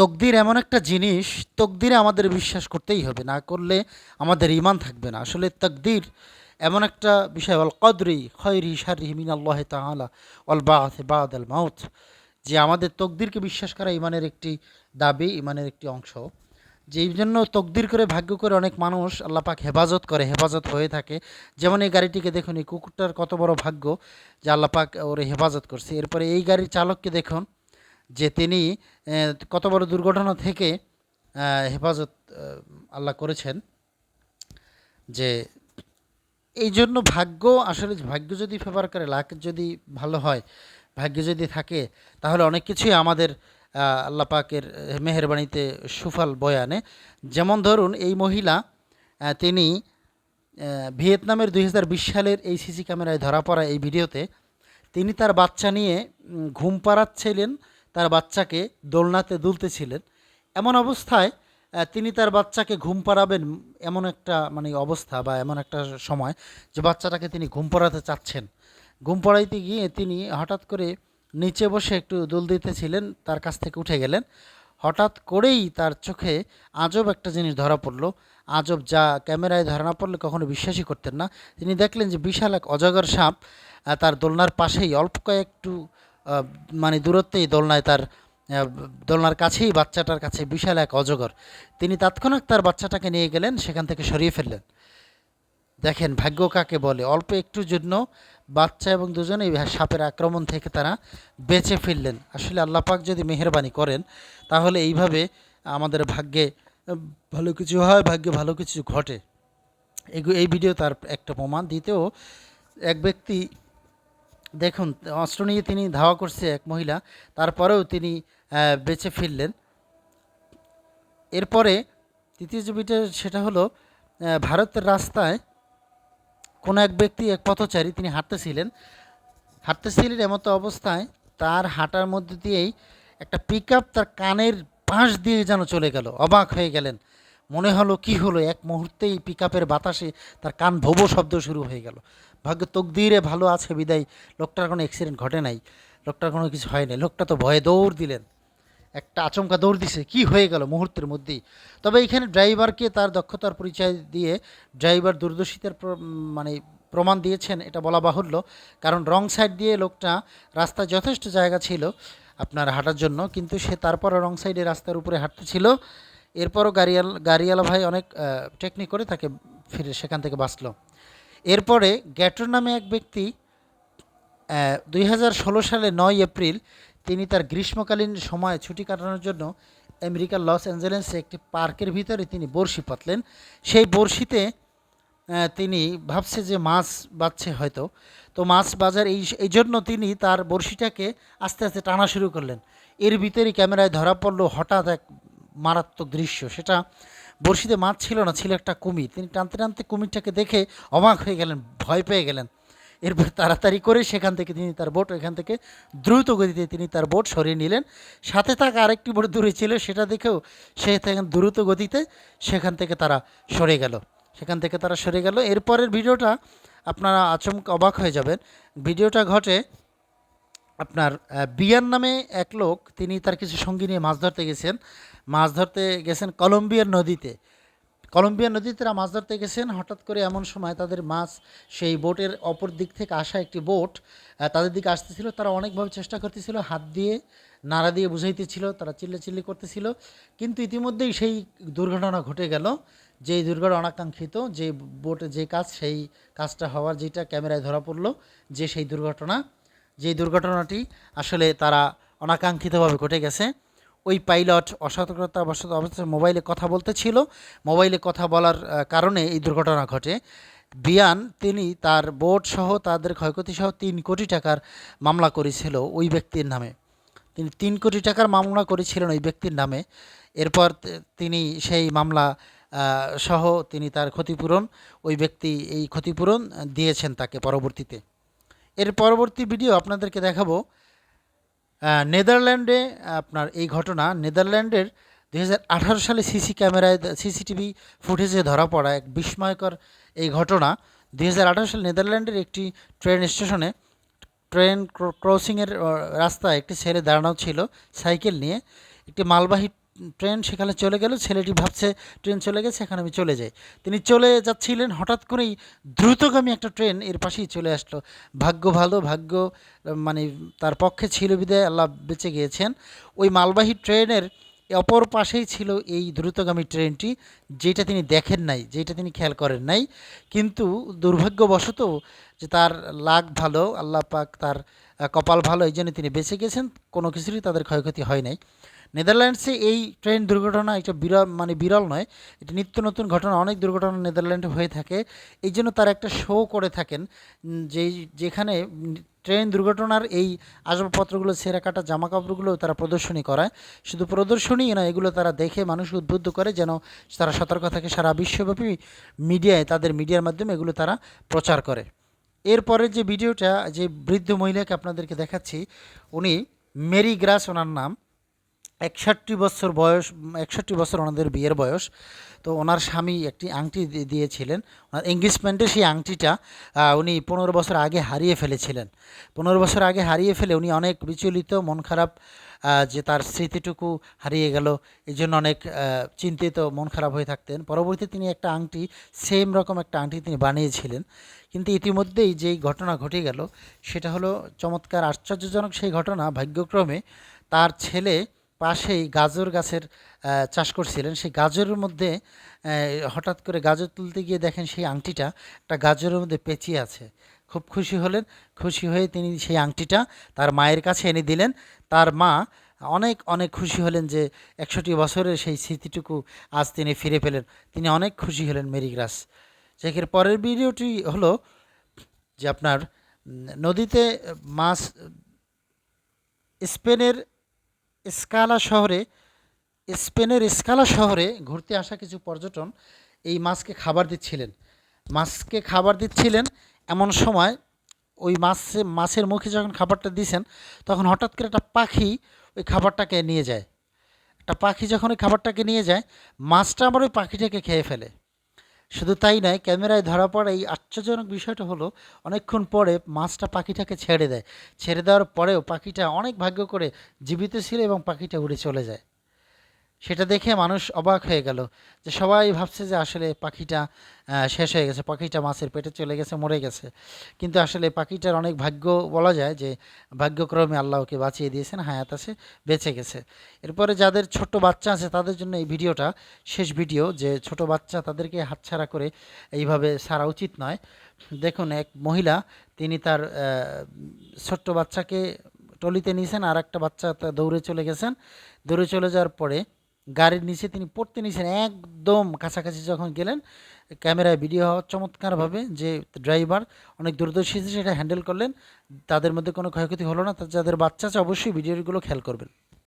তকদির এমন একটা জিনিস, তকদিরে আমাদের বিশ্বাস করতেই হবে, না করলে আমাদের ইমান থাকবে না। আসলে তকদির এমন একটা বিষয় অল কদরি খয়রি শারি মিন আল্লাহ তাআলা অল বাআথ বাদ আল মাউত, যে আমাদের তকদিরকে বিশ্বাস করা ইমানের একটি দাবি ইমানের একটি অংশ। যে এই জন্য তকদির করে, ভাগ্য করে অনেক মানুষ আল্লাহ পাক হেফাজত করে, হেফাজত হয়ে থাকে। যেমন এই গাড়িটিকে দেখুন, এই কুকুরটার কত বড় ভাগ্য যে আল্লাহ পাক ওরে হেফাজত করছে। এরপরে এই গাড়ির চালককে দেখুন যে তিনি কত বড় দুর্ঘটনা থেকে হেফাজত আল্লাহ করেছেন যে এই জন্য ভাগ্য আসলে ভাগ্য যদি ফেভার করে লাক যদি ভালো হয় ভাগ্য যদি থাকে তাহলে অনেক কিছুই আমাদের আল্লাহ পাকের আহ, মেহেরবাণীতে সুফল বয়ে আনে। যেমন ধরুন এই মহিলা তিনি ভিয়েতনামের দুই হাজার বিশ সালের এই সিসি ক্যামেরায় ধরা পড়া এই ভিডিওতে তিনি তার বাচ্চা নিয়ে ঘুম পাড়াচ্ছিলেন তার বাচ্চাকে দোলনাতে দুলতেছিলেন। এমন অবস্থায় তিনি তার বাচ্চাকে ঘুম পাড়াবেন এমন একটা মানে অবস্থা বা এমন একটা সময় যে বাচ্চাটাকে তিনি ঘুম পাড়াতে চাচ্ছেন। ঘুম পাড়াইতে গিয়ে তিনি হঠাৎ করে নিচে বসে একটু দুল দিতেছিলেন, তার কাছ থেকে উঠে গেলেন। হঠাৎ করেই তার চোখে আজব একটা জিনিস ধরা পড়ল। আজব যা ক্যামেরায় ধরা না পড়লে কখনো বিশ্বাসই করতেন না। তিনি দেখলেন যে বিশাল এক অজগর সাপ তার দোলনার পাশেই অল্প কয়েকটু মানে দূরত্বেই দোলনায় তার দোলনার কাছেই বাচ্চাটার কাছে বিশাল এক অজগর। তিনি তাৎক্ষণিক তার বাচ্চাটাকে নিয়ে গেলেন, সেখান থেকে সরিয়ে ফেললেন। দেখেন, ভাগ্য কাকে বলে? অল্প একটুর জন্য বাচ্চা এবং দুজনেই সাপের আক্রমণ থেকে তারা বেঁচে ফিরলেন। আসলে আল্লাহ পাক যদি মেহেরবানি করেন, তাহলে এইভাবে আমাদের ভাগ্যে ভালো কিছু হয়, ভাগ্যে ভালো কিছু ঘটে। এই ভিডিও তার একটা প্রমাণ। দিতেও এক ব্যক্তি দেখুন, অস্ত্র নিয়ে তিনি ধাওয়া করছে এক মহিলা, তারপরেও তিনি বেঁচে ফিরলেন। এরপরে তৃতীয় যে সেটা হলো ভারতের রাস্তায় কোনো এক ব্যক্তি, এক পথচারী তিনি হাঁটতেছিলেন। হাঁটতেছিলেন এমতো অবস্থায়, তার হাঁটার মধ্যে দিয়েই একটা পিক তার কানের পাশ দিয়ে যেন চলে গেল। অবাক হয়ে গেলেন। মনে হলো কি হলো? এক মুহূর্তেই পিক বাতাসে তার কান ভোবো শব্দ শুরু হয়ে গেল। ভাগ্য তকদিরে ভালো আছে বিদায়। লোকটার কোনো অ্যাক্সিডেন্ট ঘটে নাই। লোকটার কোনো কিছু হয় নাই। লোকটা তো ভয়ে দৌড় দিলেন। একটা আচমকা দৌড় দিছে। কি হয়ে গেল মুহূর্তের মধ্যেই? তবে এখানে ড্রাইভারকে তার দক্ষতার পরিচয় দিয়ে ড্রাইভার দূরদর্শিতার মানে প্রমাণ দিয়েছেন, এটা বলা বাহুল্য। কারণ রং সাইড দিয়ে লোকটা রাস্তায় যথেষ্ট জায়গা ছিল আপনার হাঁটার জন্য, কিন্তু সে তারপরে রং সাইডে রাস্তার উপরে হাঁটতেছিল এরপরও গাড়িয়াল, গাড়িয়ালা ভাই অনেক টেকনিক করে তাকে ফিরে সেখান থেকে বাঁচল। এরপরে গ্যাটোর নামে এক ব্যক্তি দুই হাজার ষোলো সালে নয় এপ্রিল তিনি তার গ্রীষ্মকালীন সময় ছুটি কাটানোর জন্য আমেরিকার লস অ্যাঞ্জেলেসে একটি পার্কের ভিতরে তিনি বড়শি পাতলেন। সেই বড়শিতে তিনি ভাবছে যে মাছ বাজছে হয়তো। তো মাছ বাজার এই এই জন্য তিনি তার বড়শিটাকে আস্তে আস্তে টানা শুরু করলেন। এর ভিতরেই ক্যামেরায় ধরা পড়ল হঠাৎ এক মারাত্মক দৃশ্য। সেটা বড়শিতে মাছ ছিল না, ছিল একটা কুমির। তিনি টানতে টানতে কুমিরটাকে দেখে অবাক হয়ে গেলেন, ভয় পেয়ে গেলেন। এরপর তাড়াতাড়ি করে সেখান থেকে তিনি তার বোট, এখান থেকে দ্রুত গতিতে তিনি তার বোট সরিয়ে নিলেন। সাথে থাকা আরেকটি বোট দূরে ছিল, সেটা দেখেও সে দ্রুত গতিতে সেখান থেকে তারা সরে গেল। সেখান থেকে তারা সরে গেল। এরপরের ভিডিওটা আপনারা আচমকা অবাক হয়ে যাবেন। ভিডিওটা ঘটে আপনার বিয়ান নামে এক লোক, তিনি তার কিছু সঙ্গী নিয়ে মাছ ধরতে গেছেন। মাছ ধরতে গেছেন কলম্বিয়ার নদীতে। কলম্বিয়া নদীতে তারা মাছ ধরতে গেছেন। হঠাৎ করে এমন সময় তাদের মাছ সেই বোটের অপর দিক থেকে আসা একটি বোট তাদের দিকে আসতেছিল। তারা অনেকভাবে চেষ্টা করতেছিল, হাত দিয়ে নাড়া দিয়ে বুঝাইতেছিল, তারা চিল্লে চিল্লি করতেছিল। কিন্তু ইতিমধ্যেই সেই দুর্ঘটনা ঘটে গেল। যেই দুর্ঘটনা অনাকাঙ্ক্ষিত, যে বোটে যে কাজ, সেই কাজটা হওয়ার যেটা ক্যামেরায় ধরা পড়ল, যে সেই দুর্ঘটনা যে দুর্ঘটনাটি আসলে তারা অনাকাঙ্ক্ষিতভাবে ঘটে গেছে, ওই পাইলট অসতর্কতা বশত অবস্থায় মোবাইলে কথা বলতে ছিল মোবাইলে কথা বলার কারণে এই দুর্ঘটনা ঘটে। বিয়ান, তিনি তার বোট সহ তাদের ক্ষয়ক্ষতি সহ তিন কোটি টাকার মামলা করেছিল ওই ব্যক্তির নামে। তিনি তিন কোটি টাকার মামলা করেছিলেন ওই ব্যক্তির নামে। এরপর তিনি সেই মামলা সহ তিনি তার ক্ষতিপূরণ, ওই ব্যক্তি এই ক্ষতিপূরণ দিয়েছেন তাকে পরবর্তীতে। এর পরবর্তী ভিডিও আপনাদেরকে দেখাবো। নেদারল্যান্ডে, আপনার এই ঘটনা, নেদারল্যান্ডের দুই হাজার আঠারো সালে সিসি ক্যামেরায় সিসিটিভি ফুটেজে ধরা পড়া এক বিস্ময়কর এই ঘটনা। দুই হাজার আঠারো সালে নেদারল্যান্ডের একটি ট্রেন স্টেশনে ট্রেন ক্রসিংয়ের রাস্তায় একটি ছেলে দাঁড়ানো ছিল সাইকেল নিয়ে। একটি মালবাহী ট্রেন সেখানে চলে গেল, ছেলেটি ভাবছে ট্রেন চলে গেছে, এখানে আমি চলে যাই। তিনি চলে যাচ্ছিলেন, হঠাৎ করেই দ্রুতগামী একটা ট্রেন এর পাশেই চলে আসলো। ভাগ্য ভালো, ভাগ্য মানে তার পক্ষে ছিল বিদায়, আল্লাহ বেঁচে গিয়েছেন। ওই মালবাহী ট্রেনের অপর পাশেই ছিল এই দ্রুতগামী ট্রেনটি, যেটা তিনি দেখেন নাই, যেটা তিনি খেয়াল করেন নাই। কিন্তু দুর্ভাগ্যবশত যে তার লাগ ভালো, আল্লাহ পাক তার কপাল ভালো এই জন্য তিনি বেঁচে গেছেন, কোনো কিছুরই তাদের ক্ষয়ক্ষতি হয় নাই। নেদারল্যান্ডসে এই ট্রেন দুর্ঘটনা একটা বিরল মানে বিরল নয়, এটা নিত্য নতুন ঘটনা, অনেক দুর্ঘটনা নেদারল্যান্ডে হয়ে থাকে। এই জন্য তারা একটা শো করে থাকেন যেই, যেখানে ট্রেন দুর্ঘটনার এই আসবাবপত্রগুলো ছেঁড়া কাটা জামা কাপড়গুলো তারা প্রদর্শনী করায়। শুধু প্রদর্শনী না এগুলো তারা দেখে মানুষ উদ্বুদ্ধ করে যেন তারা সতর্ক থাকে সারা বিশ্বব্যাপী মিডিয়ায়, তাদের মিডিয়ার মাধ্যমে এগুলো তারা প্রচার করে। এরপরে যে ভিডিওটা, যে বৃদ্ধ মহিলাকে আপনাদেরকে দেখাচ্ছি, উনি মেরি গ্রাস ওনার নাম। একষট্টি বছর বয়স একষট্টি বছর ওনাদের বিয়ের বয়স। তো ওনার স্বামী একটি আংটি দিয়েছিলেন। ওনার এঙ্গেজমেন্টে সেই আংটিটা উনি পনেরো বছর আগে হারিয়ে ফেলেছিলেন। পনেরো বছর আগে হারিয়ে ফেলে উনি অনেক বিচলিত, মন খারাপ যে তার স্মৃতিটুকু হারিয়ে গেল এই জন্য অনেক চিন্তিত, মন খারাপ হয়ে থাকতেন। পরবর্তীতে তিনি একটা আংটি সেম রকম একটা আংটি তিনি বানিয়েছিলেন। কিন্তু ইতিমধ্যেই যেই ঘটনা ঘটে গেল, সেটা হলো চমৎকার, আশ্চর্যজনক সেই ঘটনা। ভাগ্যক্রমে তার ছেলে পাশেই গাজর গাছের চাষ করছিলেন। সেই গাজরের মধ্যে হঠাৎ করে গাজর তুলতে গিয়ে দেখেন সেই আংটিটা একটা গাজরের মধ্যে পেঁচিয়ে আছে। খুব খুশি হলেন। খুশি হয়ে তিনি সেই আংটিটা তার মায়ের কাছে এনে দিলেন। তার মা অনেক অনেক খুশি হলেন যে একষট্টি বছরের সেই স্মৃতিটুকু আজ তিনি ফিরে পেলেন। তিনি অনেক খুশি হলেন মেরিগ্রাস। চেকের পরের ভিডিওটি হলো যে আপনার নদীতে মাছ, স্পেনের স্কালা শহরে, স্পেনের স্কালা শহরে ঘুরতে আসা কিছু পর্যটন এই মাছকে খাবার দিচ্ছিলেন। মাছকে খাবার দিচ্ছিলেন এমন সময় ওই মাছে, মাছের মুখে যখন খাবারটা দিয়েছেন তখন হঠাৎ করে একটা পাখি ওই খাবারটাকে নিয়ে যায়। একটা পাখি যখন ওই খাবারটাকে নিয়ে যায়, মাছটা আবার ওই পাখিটাকে খেয়ে ফেলে। শুধু তাই নয়, ক্যামেরায় ধরা পড়া এই আশ্চর্যজনক বিষয়টা হলো, অনেকক্ষণ পরে মাছটা পাখিটাকে ছেড়ে দেয়। ছেড়ে দেওয়ার পরেও পাখিটা অনেক ভাগ্য করে জীবিত ছিল এবং পাখিটা উড়ে চলে যায়। সেটা দেখে মানুষ অবাক হয়ে গেল যে সবাই ভাবছে যে আসলে পাখিটা শেষ হয়ে গেছে। পাখিটা মাছের পেটে চলে গেছে, মরে গেছে। কিন্তু আসলে পাখিটার অনেক ভাগ্য বলা যায় যে ভাগ্যক্রমে আল্লাহ ওকে বাঁচিয়ে দিয়েছেন, হায়াত আছে, বেঁচে গেছে। এরপরে যাদের ছোট বাচ্চা আছে তাদের জন্য এই ভিডিওটা শেষ ভিডিও যে ছোট বাচ্চা তাদেরকে হাতছাড়া করে এইভাবে সারা উচিত নয়। দেখুন, এক মহিলা তিনি তার ছোট্ট বাচ্চাকে টলিতে নিয়েছেন আর একটা বাচ্চা দৌড়ে চলে গেছেন। দৌড়ে চলে যাওয়ার পরে গাড়ির নিচে তিনি পড়তে নিয়েছেন একদম কাছাকাছি যখন গেলেন, ক্যামেরায় ভিডিও হওয়া চমৎকারভাবে যে ড্রাইভার অনেক দূরদর্শী সেটা হ্যান্ডেল করলেন, তাদের মধ্যে কোনো ক্ষয়ক্ষতি হলো না। যাদের বাচ্চা আছে, অবশ্যই ভিডিওগুলো খেয়াল করবেন।